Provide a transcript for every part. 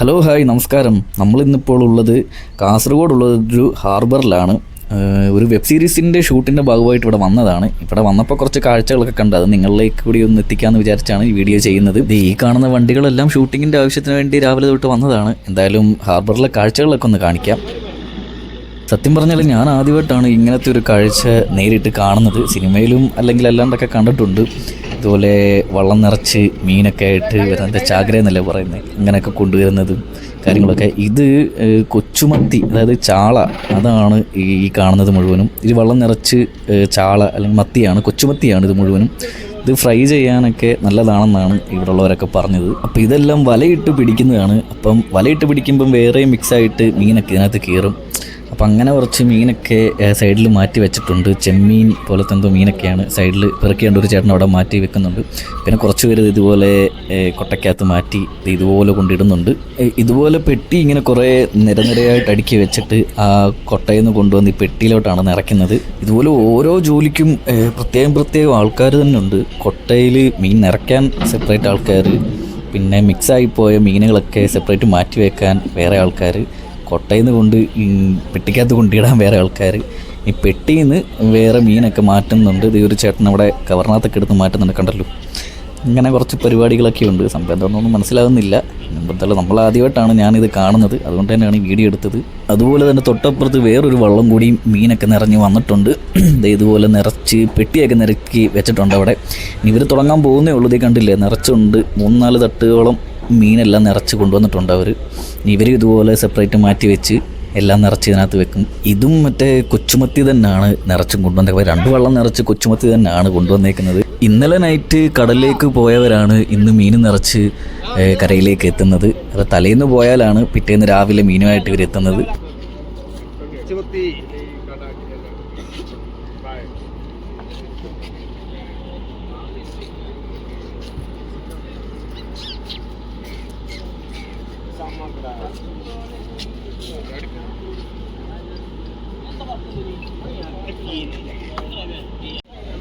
Hello hi നമസ്കാരം. നമ്മളിന്നിപ്പോൾ ഉള്ളത് കാസർഗോഡ് ഉള്ളത് ഒരു ഹാർബറിലാണ്. ഒരു വെബ് സീരീസിന്റെ ഷൂട്ടിന്റെ ഭാഗമായിട്ട് ഇവിടെ വന്നതാണ്. ഇവിടെ വന്നപ്പോൾ കുറച്ച് കാഴ്ചകളൊക്കെ കണ്ട് അത് നിങ്ങളിലേക്ക് കൂടി ഒന്ന് എത്തിക്കാമെന്ന് വിചാരിച്ചാണ് ഈ വീഡിയോ ചെയ്യുന്നത്. ഈ കാണുന്ന വണ്ടികളെല്ലാം ഷൂട്ടിങ്ങിന്റെ ആവശ്യത്തിന് വേണ്ടി രാവിലെ തൊട്ട് വന്നതാണ്. എന്തായാലും ഹാർബറിലെ കാഴ്ചകളൊക്കെ ഒന്ന് കാണിക്കാം. സത്യം പറഞ്ഞാൽ ഞാൻ ആദ്യമായിട്ടാണ് ഇങ്ങനത്തെ ഒരു കാഴ്ച നേരിട്ട് കാണുന്നത്. സിനിമയിലും അല്ലെങ്കിൽ അല്ലാണ്ടൊക്കെ കണ്ടിട്ടുണ്ട്. ഇതുപോലെ വള്ളം നിറച്ച് മീനൊക്കെ ആയിട്ട് വരുന്നത് ചാകര എന്നല്ലേ പറയുന്നത് അങ്ങനെയൊക്കെ കൊണ്ടുവരുന്നതും കാര്യങ്ങളൊക്കെ. ഇത് കൊച്ചുമത്തി അതായത് ചാള അതാണ് ഈ കാണുന്നത് മുഴുവനും. ഇത് വള്ളം നിറച്ച് ചാള അല്ലെങ്കിൽ മത്തിയാണ് കൊച്ചുമത്തിയാണ് ഇത് മുഴുവനും. ഇത് ഫ്രൈ ചെയ്യാനൊക്കെ നല്ലതാണെന്നാണ് ഇവിടെ ഉള്ളവരൊക്കെ പറഞ്ഞത്. അപ്പോൾ ഇതെല്ലാം വലയിട്ട് പിടിക്കുന്നതാണ്. അപ്പം വലയിട്ട് പിടിക്കുമ്പം വേറെ മിക്സായിട്ട് മീനൊക്കെ ഇതിനകത്ത് കയറും. അപ്പം അങ്ങനെ കുറച്ച് മീനൊക്കെ സൈഡിൽ മാറ്റി വെച്ചിട്ടുണ്ട്. ചെമ്മീൻ പോലത്തെ എന്തോ മീനൊക്കെയാണ് സൈഡിൽ പെറുക്കിയാണ്ട് ഒരു ചേട്ടൻ അവിടെ മാറ്റി വെക്കുന്നുണ്ട്. പിന്നെ കുറച്ച് പേര് ഇതുപോലെ കൊട്ടക്കകത്ത് മാറ്റി ഇതുപോലെ കൊണ്ടിടുന്നുണ്ട്. ഇതുപോലെ പെട്ടി ഇങ്ങനെ കുറേ നിരനിരയായിട്ട് അടുക്കി വെച്ചിട്ട് ആ കൊട്ടയിൽ നിന്ന് കൊണ്ടുവന്ന് ഈ പെട്ടിയിലോട്ടാണ് നിറയ്ക്കുന്നത്. ഇതുപോലെ ഓരോ ജോലിക്കും പ്രത്യേകം പ്രത്യേകം ആൾക്കാർ തന്നെ ഉണ്ട്. കൊട്ടയിൽ മീൻ നിറയ്ക്കാൻ സെപ്പറേറ്റ് ആൾക്കാർ പിന്നെ മിക്സായി പോയ മീനുകളൊക്കെ സെപ്പറേറ്റ് മാറ്റി വെക്കാൻ വേറെ ആൾക്കാർ കൊട്ടയിൽ നിന്ന് കൊണ്ട് പെട്ടിക്കകത്ത് കൊണ്ടിടാൻ വേറെ ആൾക്കാർ. ഈ പെട്ടിയിൽ നിന്ന് വേറെ മീനൊക്കെ മാറ്റുന്നുണ്ട്. ഇത് ഒരു ചേട്ടൻ അവിടെ കവർണാത്തൊക്കെ എടുത്ത് മാറ്റുന്നുണ്ട് കണ്ടല്ലോ. ഇങ്ങനെ കുറച്ച് പരിപാടികളൊക്കെ ഉണ്ട്. സംഭവം എന്താണെന്നൊന്നും മനസ്സിലാകുന്നില്ല. എന്തായാലും നമ്മൾ ആദ്യമായിട്ടാണ് ഞാനിത് കാണുന്നത്. അതുകൊണ്ട് തന്നെയാണ് ഈ വീഡിയോ എടുത്തത്. അതുപോലെ തന്നെ തൊട്ടപ്പുറത്ത് വേറൊരു വള്ളം കൂടിയും മീനൊക്കെ നിറഞ്ഞ് വന്നിട്ടുണ്ട്. ഇതുപോലെ നിറച്ച് പെട്ടിയൊക്കെ നിരക്കി വെച്ചിട്ടുണ്ട് അവിടെ. ഇവർ തുടങ്ങാൻ പോകുന്നേ ഉള്ളൂ. കണ്ടില്ലേ? നിറച്ചുണ്ട്. മൂന്നാൽ തട്ടുകളും മീനെല്ലാം നിറച്ച് കൊണ്ടുവന്നിട്ടുണ്ട് അവർ ഇവർ ഇതുപോലെ സെപ്പറേറ്റ് മാറ്റി വെച്ച് എല്ലാം നിറച്ച് ഇതിനകത്ത് വെക്കും. ഇതും മറ്റേ കൊച്ചുമത്തി തന്നെയാണ് നിറച്ചും കൊണ്ടുവന്നേക്കുന്നത് രണ്ട് വെള്ളം നിറച്ച് കൊച്ചുമത്തി തന്നെയാണ് കൊണ്ടുവന്നേക്കുന്നത്. ഇന്നലെ നൈറ്റ് കടലിലേക്ക് പോയവരാണ് ഇന്ന് മീൻ നിറച്ച് കരയിലേക്ക് എത്തുന്നത്. അപ്പോൾ തലേന്ന് പോയാലാണ് പിറ്റേന്ന് രാവിലെ മീനുമായിട്ട് ഇവർ എത്തുന്നത്.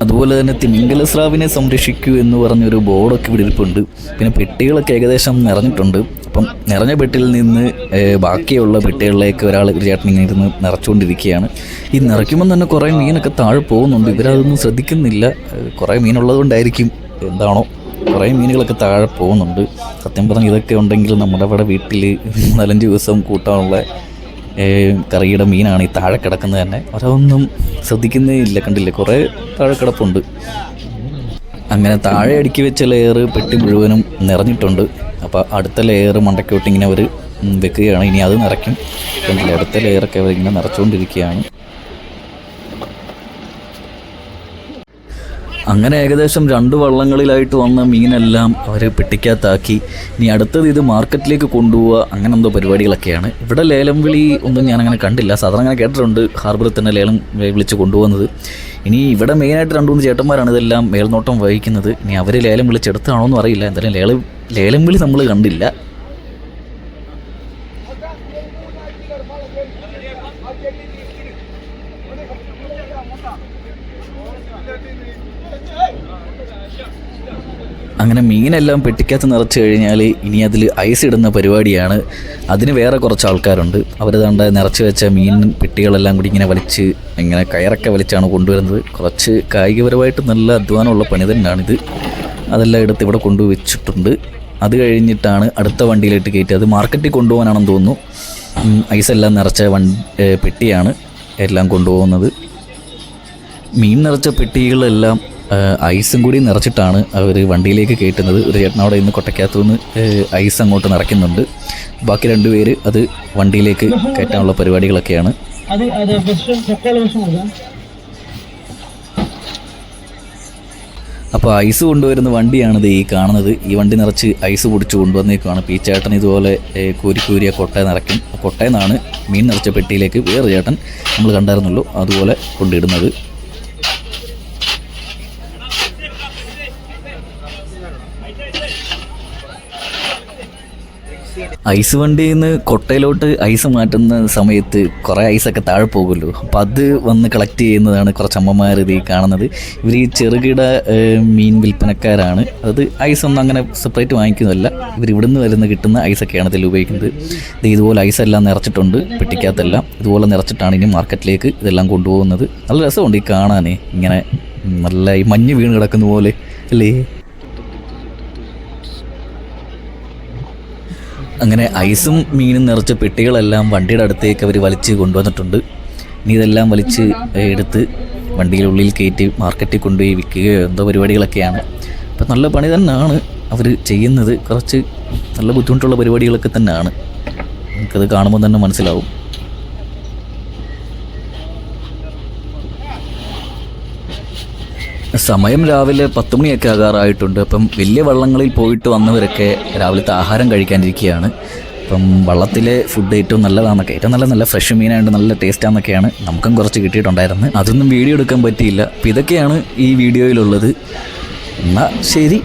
അതുപോലെ തന്നെ തിമിംഗല സ്രാവിനെ സംരക്ഷിക്കൂ എന്ന് പറഞ്ഞൊരു ബോർഡൊക്കെ ഇവിടെ ഇരിപ്പുണ്ട്. പിന്നെ പെട്ടികളൊക്കെ ഏകദേശം നിറഞ്ഞിട്ടുണ്ട്. അപ്പം നിറഞ്ഞ പെട്ടിയിൽ നിന്ന് ബാക്കിയുള്ള പെട്ടികളിലേക്ക് ഒരാൾ ഒരു ചേട്ടൻ ഇങ്ങനെ ഇരുന്ന് നിറച്ചുകൊണ്ടിരിക്കുകയാണ്. ഈ നിറയ്ക്കുമ്പോൾ തന്നെ കുറേ മീനൊക്കെ താഴെ പോകുന്നുണ്ട്. ഇവരതൊന്നും ശ്രദ്ധിക്കുന്നില്ല. കുറേ മീനുള്ളത് കൊണ്ടായിരിക്കും എന്താണോ? കുറേ മീനുകളൊക്കെ താഴെ പോകുന്നുണ്ട്. സത്യം പറഞ്ഞാൽ ഇതൊക്കെ ഉണ്ടെങ്കിൽ നമ്മുടെ ഇവിടെ വീട്ടിൽ നാലഞ്ച് ദിവസം കൂട്ടാനുള്ള കറിയുടെ മീനാണ് ഈ താഴെ കിടക്കുന്നത് തന്നെ. ഓരോന്നും ശ്രദ്ധിക്കുന്നേ ഇല്ല കണ്ടില്ലേ? കുറേ താഴെ കിടപ്പുണ്ട്. അങ്ങനെ താഴെ അടുക്കി വെച്ച ലെയർ പെട്ടി മുഴുവനും നിറഞ്ഞിട്ടുണ്ട്. അപ്പോൾ അടുത്ത ലെയർ മണ്ടക്കോട്ടിങ്ങനെ അവർ വെക്കുകയാണ്. ഇനി അത് നിറയ്ക്കും. കണ്ടില്ലേ? അടുത്ത ലെയറൊക്കെ അവരിങ്ങനെ നിറച്ചുകൊണ്ടിരിക്കുകയാണ്. അങ്ങനെ ഏകദേശം രണ്ട് വള്ളങ്ങളിലായിട്ട് വന്ന മീനെല്ലാം അവർ പെട്ടിക്കകത്താക്കി. ഇനി അടുത്തത് ഇത് മാർക്കറ്റിലേക്ക് കൊണ്ടുപോവുക അങ്ങനെ എന്തോ പരിപാടികളൊക്കെയാണ്. ഇവിടെ ലേലം വിളി ഒന്നും ഞാൻ അങ്ങനെ കണ്ടില്ല. സാധാരണ അങ്ങനെ കേട്ടിട്ടുണ്ട് ഹാർബറിൽ തന്നെ ലേലം വിളിച്ച് കൊണ്ടുപോകുന്നത്. ഇനി ഇവിടെ മെയിനായിട്ട് രണ്ട് മൂന്ന് ചേട്ടന്മാരാണ് ഇതെല്ലാം മേൽനോട്ടം വഹിക്കുന്നത്. ഇനി അവർ ലേലം വിളിച്ചെടുത്താണോ എന്ന് അറിയില്ല. എന്തായാലും ലേലം ലേലം വിളി നമ്മൾ കണ്ടില്ല. അങ്ങനെ മീനെല്ലാം പെട്ടിക്കകത്ത് നിറച്ച് കഴിഞ്ഞാൽ ഇനി അതിൽ ഐസ് ഇടുന്ന പരിപാടിയാണ്. അതിന് വേറെ കുറച്ച് ആൾക്കാരുണ്ട്. അവരതാണ്ട് നിറച്ച് വെച്ച മീൻ പെട്ടികളെല്ലാം കൂടി ഇങ്ങനെ വലിച്ച് ഇങ്ങനെ കയറൊക്കെ വലിച്ചാണ് കൊണ്ടുവരുന്നത്. കുറച്ച് കായികപരമായിട്ട് നല്ല അധ്വാനമുള്ള പണി തന്നെയാണിത്. അതെല്ലാം എടുത്ത് ഇവിടെ കൊണ്ടുവച്ചിട്ടുണ്ട്. അത് കഴിഞ്ഞിട്ടാണ് അടുത്ത വണ്ടിയിലിട്ട് കയറ്റി അത് മാർക്കറ്റിൽ കൊണ്ടുപോകാനാണെന്ന് തോന്നുന്നു. ഐസെല്ലാം നിറച്ച വൺ പെട്ടിയാണ്. എല്ലാം കൊണ്ടുപോകുന്നത്. മീൻ നിറച്ച പെട്ടികളെല്ലാം ഐസും കൂടി നിറച്ചിട്ടാണ് അവർ വണ്ടിയിലേക്ക് കയറ്റുന്നത്. ഒരു ചേട്ടൻ അവിടെ ഇന്ന് കൊട്ടയ്ക്കകത്തു നിന്ന് ഐസ് അങ്ങോട്ട് നിറയ്ക്കുന്നുണ്ട്. ബാക്കി രണ്ടുപേര് അത് വണ്ടിയിലേക്ക് കയറ്റാനുള്ള പരിപാടികളൊക്കെയാണ്. അപ്പോൾ ഐസ് കൊണ്ടുവരുന്ന വണ്ടിയാണിത് ഈ കാണുന്നത്. ഈ വണ്ടി നിറച്ച് ഐസ് പൊടിച്ച് കൊണ്ടുവന്നേക്കുവാണ്. അപ്പോൾ ഈ ചേട്ടൻ ഇതുപോലെ കോരി കോരിയ കൊട്ട നിറയ്ക്കും. കൊട്ടയിൽ നിന്നാണ് മീൻ നിറച്ച പെട്ടിയിലേക്ക് വേറെ ചേട്ടൻ നമ്മൾ കണ്ടായിരുന്നുള്ളൂ അതുപോലെ കൊണ്ടിടുന്നത്. ഐസ് വണ്ടിയിൽ നിന്ന് കൊട്ടയിലോട്ട് ഐസ് മാറ്റുന്ന സമയത്ത് കുറേ ഐസൊക്കെ താഴെ പോകുമല്ലോ. അപ്പോൾ അത് വന്ന് കളക്ട് ചെയ്യുന്നതാണ് കുറച്ച് അമ്മമാർ ഇത് കാണുന്നത്. ഇവർ ഈ ചെറുകിട മീൻ വിൽപ്പനക്കാരാണ്. അത് ഐസ് ഒന്നും അങ്ങനെ സെപ്പറേറ്റ് വാങ്ങിക്കുന്നതല്ല. ഇവർ ഇവിടുന്ന് വരുന്ന കിട്ടുന്ന ഐസൊക്കെയാണ് ഇതിൽ ഉപയോഗിക്കുന്നത്. ഇത് ഇതുപോലെ ഐസെല്ലാം നിറച്ചിട്ടുണ്ട് പെട്ടിക്കകത്തെല്ലാം. ഇതുപോലെ നിറച്ചിട്ടാണ് ഇനി മാർക്കറ്റിലേക്ക് ഇതെല്ലാം കൊണ്ടുപോകുന്നത്. നല്ല രസമുണ്ട് ഈ കാണാനേ. ഇങ്ങനെ നല്ല ഈ മഞ്ഞ് വീണ് കിടക്കുന്ന പോലെ അല്ലേ? അങ്ങനെ ഐസും മീനും നിറച്ച പെട്ടികളെല്ലാം വണ്ടിയുടെ അടുത്തേക്ക് അവർ വലിച്ച് കൊണ്ടുവന്നിട്ടുണ്ട്. ഇനി ഇതെല്ലാം വലിച്ച് എടുത്ത് വണ്ടിയുടെ ഉള്ളിൽ കയറ്റി മാർക്കറ്റിൽ കൊണ്ടുപോയി വിൽക്കുകയോ എന്തോ പരിപാടികളൊക്കെയാണ്. അപ്പം നല്ല പണി തന്നെയാണ് അവർ ചെയ്യുന്നത്. കുറച്ച് നല്ല ബുദ്ധിമുട്ടുള്ള പരിപാടികളൊക്കെ തന്നെയാണ് നമുക്കത് കാണുമ്പോൾ തന്നെ മനസ്സിലാവും. സമയം രാവിലെ പത്ത് മണിയൊക്കെ ആകാറായിട്ടുണ്ട്. അപ്പം വലിയ വള്ളങ്ങളിൽ പോയിട്ട് വന്നവരൊക്കെ രാവിലത്തെ ആഹാരം കഴിക്കാനിരിക്കുകയാണ്. അപ്പം വള്ളത്തിലെ ഫുഡ് ഏറ്റവും നല്ലതാണെന്നൊക്കെ ഏറ്റവും നല്ല നല്ല ഫ്രഷ് മീനായിട്ട് നല്ല ടേസ്റ്റാന്നൊക്കെയാണ് നമുക്കും കുറച്ച് കിട്ടിയിട്ടുണ്ടായിരുന്നു അതൊന്നും വീഡിയോ എടുക്കാൻ പറ്റിയില്ല. അപ്പം ഇതൊക്കെയാണ് ഈ വീഡിയോയിലുള്ളത്. എന്നാൽ ശരി.